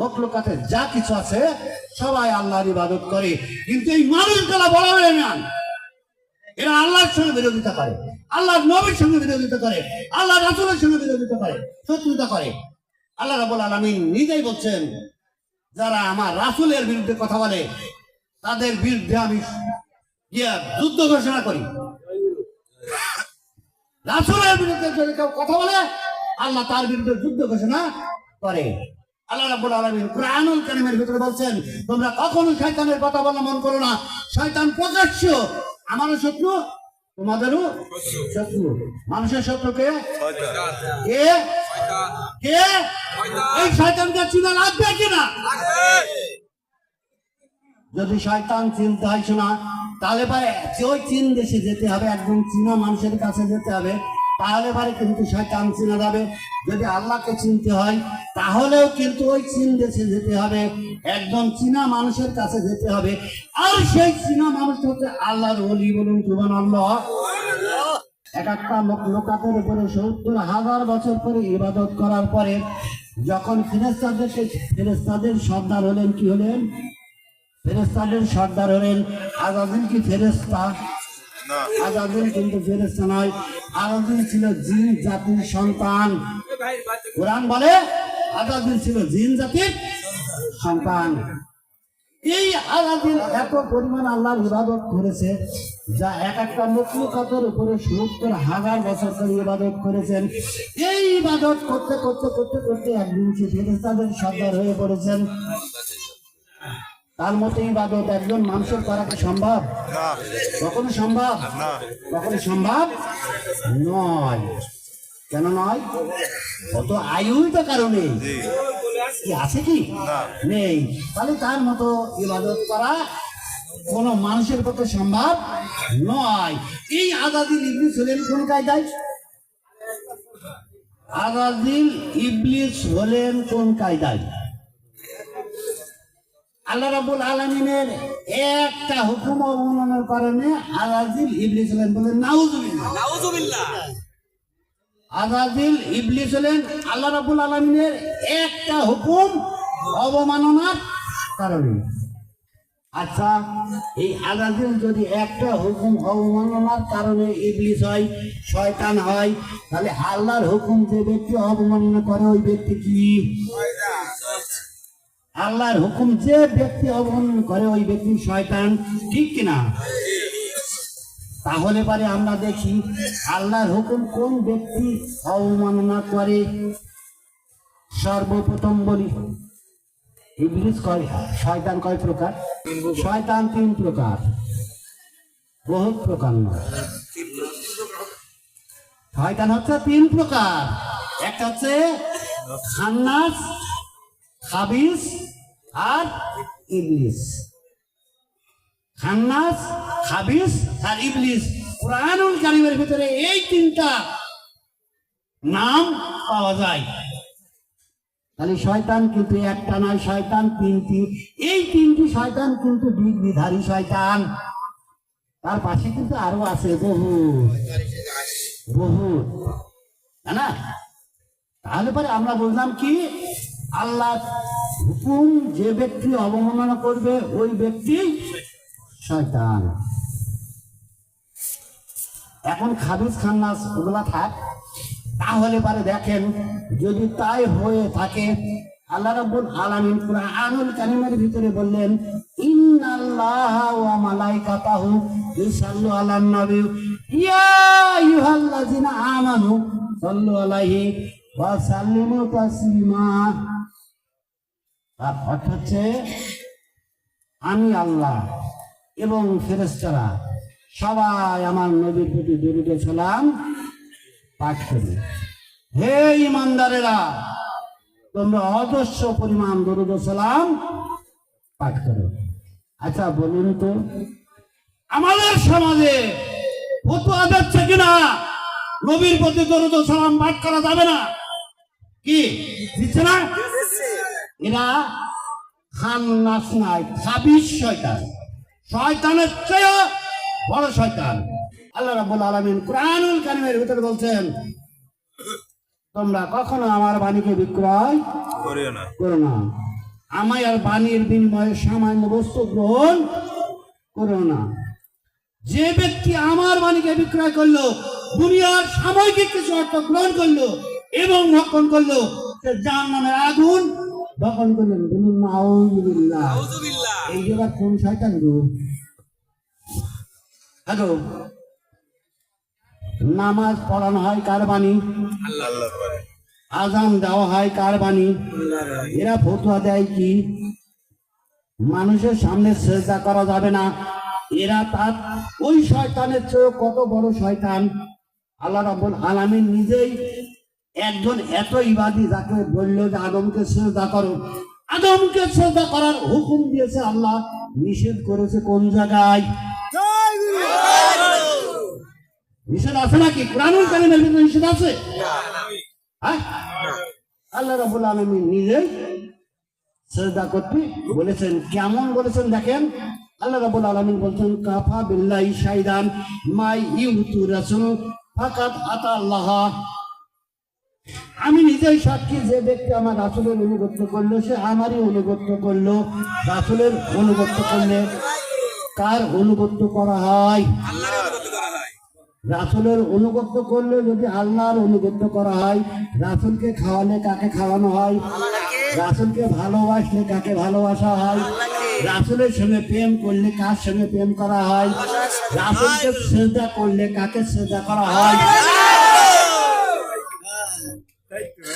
মকলুকাতে যা কিছু আছে, সবাই আল্লাহর ইবাদত করে। কিন্তু এই মানুষগুলা বড় হয়ে নেন এরা আল্লাহর সঙ্গে বিরোধিতা করে। আল্লাহর নবীর সঙ্গে বিরোধিতা করে। আল্লাহ রাসূলের সঙ্গে বিরোধিতা করে, শত্রুতা করে। আল্লাহ রাব্বুল আলামিন নিজেই বলছেন, যারা আমার রাসূলের বিরুদ্ধে কথা বলে, তাদের বিরুদ্ধে আমি গিয়া যুদ্ধ ঘোষণা করি। রাসূলের বিরুদ্ধে যদি কেউ কথা বলে, আল্লাহ তার বিরুদ্ধে যুদ্ধ ঘোষণা করে। ভিতরে বলছেন, তোমরা কখনো শয়তানের কথা বলা মন করো না। শয়তান শত্রু, তোমাদেরও শত্রু। মানুষের কে? কে? যদি শয়তান চিনতে হয় শোনা, তাহলে পারে ওই চীন দেশে যেতে হবে একদম চীনা মানুষের কাছে যেতে হবে। তাহলে পারে কিন্তু শয়তান চিনা যাবে। যদি আল্লাহকে চিনতে হয় তাহলেও কিন্তু ওই চীন দেশে যেতে হবে। একদম চীনা মানুষের কাছে যেতে হবে। আর সেই চীনা মানুষ হচ্ছে আল্লাহর অলি বলুন তুমান আল্লাহ এক একটা লোক লোকাতের উপরে সত্তর হাজার বছর পরে ইবাদত করার পরে যখন ফেরেস্তাদেরকে ফেরেস্তাদের সর্দার হলেন কি হলেন? ফেরেস্তাদের সর্দার হলেন। আজাদিন কি ফেরেস্তা আজাদিন কিন্তু ফেরেস্তা নয়। আজাদিন ছিল জিন জাতির সন্তান। কোরআন বলে আজাদিন ছিল জিন জাতির সন্তান। এই আলাদিন এত পরিমাণ আল্লাহর ইবাদত করেছে যা এক একটা মকলুকাতের উপরে সত্তর হাজার বছর ধরে ইবাদত করেছেন। এই ইবাদত করতে করতে করতে করতে একদিন সে ফেরেস্তাদের সর্দার হয়ে পড়েছেন। তার মতো ইবাদত একজন মানুষের করা কি সম্ভব কখনো সম্ভব? কখনো সম্ভব? নয়। কেন নয়? অত আয়ুই তো কারণে কি আছে কি? নেই। তাহলে তার মতো ইবাদত করা কোন মানুষের পক্ষে সম্ভব নয়। এই আজাদিল ইবলিস হলেন কোন কায়দায়? আজাদিল ইবলিস হলেন কোন কায়দায়? আল্লাহ রাবুল আলমিনের একটা হুকুম অবমাননার কারণে আজাদিল ইবলিস হলেন বলেন নাউজুবিল্লাহ। আজাদিল ইবলিস হলেন আল্লাহ রাবুল আলমিনের একটা হুকুম অবমাননার কারণে। আচ্ছা এই আজাদিল যদি একটা হুকুম অবমাননার কারণে ইবলিস হয় শয়তান হয় তাহলে আল্লাহর হুকুম যে ব্যক্তি অবমাননা করে ওই ব্যক্তি কি? আল্লাহর হুকুম যে ব্যক্তি অবমাননা করে ওই ব্যক্তি শয়তান, ঠিক কিনা? তাহলে পারে আমরা দেখি আল্লাহর হুকুম কোন ব্যক্তি অবমাননা করে? সর্বপ্রথম বলি, ইবলিস কয়? শয়তান কয় প্রকার? শয়তান তিন প্রকার। বহুত প্রকার নয়। শয়তান হচ্ছে তিন প্রকার। একটা হচ্ছে খান্নাস খাবিস আর ইবলিস। খান্নাস, খাবিস আর ইবলিস। কোরআনুল কারিমের ভিতরে এই তিনটা নাম পাওয়া যায়। তাহলে শয়তান কিন্তু একটা নয়, শয়তান তিনটি। এই তিনটি শয়তান কিন্তু ডিগ্রিধারী শয়তান। তার পাশে কিন্তু আরও আছে বহু বহু না? তাহলে পরে আমরা বললাম কি? আল্লাহ হুকুম যে ব্যক্তি অবমাননা করবে, ওই ব্যক্তি শয়তান। এখন খাবিজ খান্নাস ওগুলা থাক। তাহলে পারে দেখেন, যদি তাই হয়ে থাকে, আল্লাহ রাব্বুল আলামিন কুরআনুল কারীমের ভিতরে বললেন, ইন্নাল্লাহা ওয়া মালাইকাতাহু ইউসাল্লু আলান নবী। ইয়া আইয়ুহাল্লাযিনা আমানু সাল্লু আলাইহি ওয়া সাল্লিমু তাসলিমা। তার অর্থ হচ্ছে, আমি আল্লাহ এবং ফেরেস্তারা সবাই আমার নবীর প্রতি দরুদ ও সালাম পাঠ করি। হে ইমানদারেরা তোমরা অজস্র পরিমাণ দরুদ সালাম পাঠ করো। আচ্ছা বলুন তো, আমাদের সমাজে ফতুয়া দিচ্ছে কিনা? নবীর প্রতি দরুদ সালাম পাঠ করা যাবে না? কি? দিচ্ছে না? এরা খান নাচ নাই খাবিস শয়তান। শয়তানের চেয়ে বড় শয়তান। আল্লাহ রাব্বুল আলামিন কুরআনুল কারীমের ভিতরে বলছেন তোমরা কখনো আমার বাণীকে বিক্রয় করিও না। করো না। আমায় আর বাণীর বিনিময়ে সামান্য বস্তু গ্রহণ করো না। যে ব্যক্তি আমার বাণীকে বিক্রয় করল দুনিয়ার সাময়িক কিছু অর্থ গ্রহণ করল এবং ভক্ষণ করল সে যার নামে আগুন ভক্ষণ করলেন বলুন এই আবার কোন শয়তান গো? হ্যালো নামাজ পড়ানো হয় কার বাণী? আজান দেওয়া হয় কার বাণী? এরা ফতুয়া দেয় কি? মানুষের সামনে শ্রেষ্ঠা করা যাবে না। এরা তার ওই শয়তানের চেয়ে কত বড় শয়তান? আল্লাহ রাব্বুল আলামিন নিজেই একজন এত ইবাদি যাকে বলল যে আদমকে শ্রদ্ধা করো। আদমকে শ্রদ্ধা করার হুকুম দিয়েছে আল্লাহ। নিষেধ করেছে কোন জায়গায়? নিষেধ আছে নাকি? কোরআনুল কারিমের ভিতরে নিষেধ আছে? হ্যাঁ? আল্লাহ রাবুল আলমী নিজেই শ্রদ্ধা করতে বলেছেন। কেমন বলেছেন দেখেন? আল্লাহ রাবুল আলমিন বলছেন কাফা বিল্লাহি শাইদান মাই ইউতু রাসুল ফাকাত আতা আল্লাহ। আমি নিজেই সাক্ষী যে ব্যক্তি আমার রাসুলের অনুগত্য করল, সে আমারই অনুগত্য করল, রাসুলের অনুগত্য করলে কার অনুগত্য করা হয়? রাসুলের অনুগত্য করলে যদি আল্লাহর অনুগত্য করা হয়, রাসুলকে খাওয়ালে কাকে খাওয়ানো হয়? রাসুলকে ভালোবাসলে কাকে ভালোবাসা হয়? রাসুলের সঙ্গে প্রেম করলে কার সঙ্গে প্রেম করা হয়? রাসুলকে শ্রদ্ধা করলে কাকে শ্রদ্ধা করা হয়?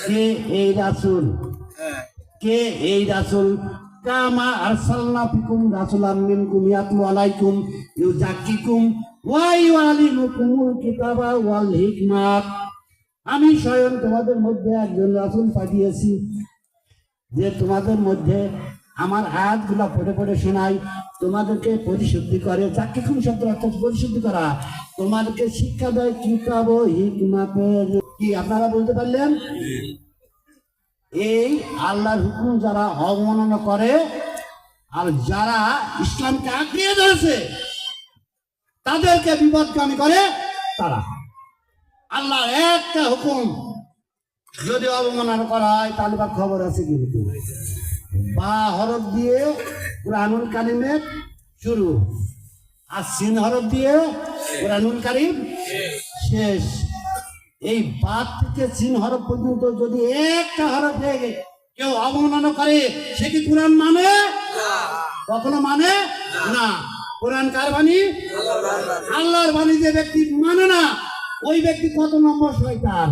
কে এই রাসুল? কে এই রাসুল? কামা আরসালনা ফিকুম আলাইকুম কিতাবা ওয়াল হিকমাত আমি স্বয়ং তোমাদের মধ্যে একজন রাসুল পাঠিয়েছি, যে তোমাদের মধ্যে আমার আয়াতগুলো পড়ে পড়ে শোনাই তোমাদেরকে পরিশুদ্ধি করে। চাকরিক্ষণ শব্দ অর্থ পরিশুদ্ধি করা। তোমাদেরকে শিক্ষা দেয় কিতাব হিকমাতের কি আপনারা বলতে পারলেন? এই আল্লাহর হুকুম যারা অবমাননা করে আর যারা ইসলামকে আঁকড়িয়ে ধরেছে, তাদেরকে বিপদগামী করে তারা। আল্লাহর একটা হুকুম, যদি অবমাননা করা হয়, তাহলে বা খবর আছে কিন্তু বা হরফ দিয়ে কোরআনুল কারিমের শুরু। আর সিন হরফ দিয়ে কোরআনুল কারিম শেষ। এই বাদ থেকে চিন হরফ পর্যন্ত যদি একটা হরফ হয়ে কেউ অবমাননা করে সে কি কোরআন মানে? কখনো মানে? না। কোরআন কার বাণী। আল্লাহর বাণী যে ব্যক্তি মানে না ওই ব্যক্তি কত নম্বর শয়তান?